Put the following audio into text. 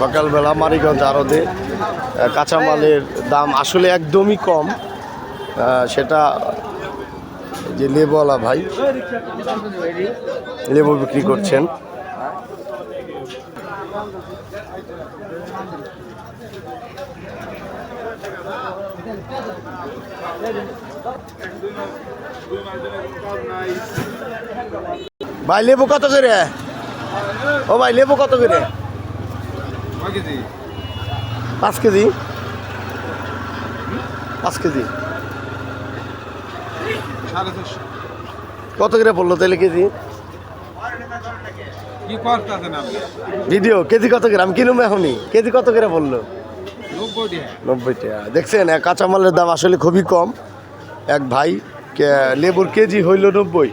সকালবেলা মারিগঞ্জ আরদে কাঁচামালের দাম আসলে একদমই কম সেটা যে লেবওয়ালা ভাই লেবু বিক্রি করছেন। ভাই, লেবু কত করে? ও ভাই লেবু কত করে? পাঁচ কেজি। পাঁচ কেজি। কত করে পড়ল তাহলে কেজি? ভিডিও কেজি কত করে? আমি কিনুম এখনই। কেজি কত করে বলল নব্বই টাকা। দেখছেন কাঁচামালের দাম আসলে খুবই কম। এক ভাই লেবুর কেজি হইল নব্বই।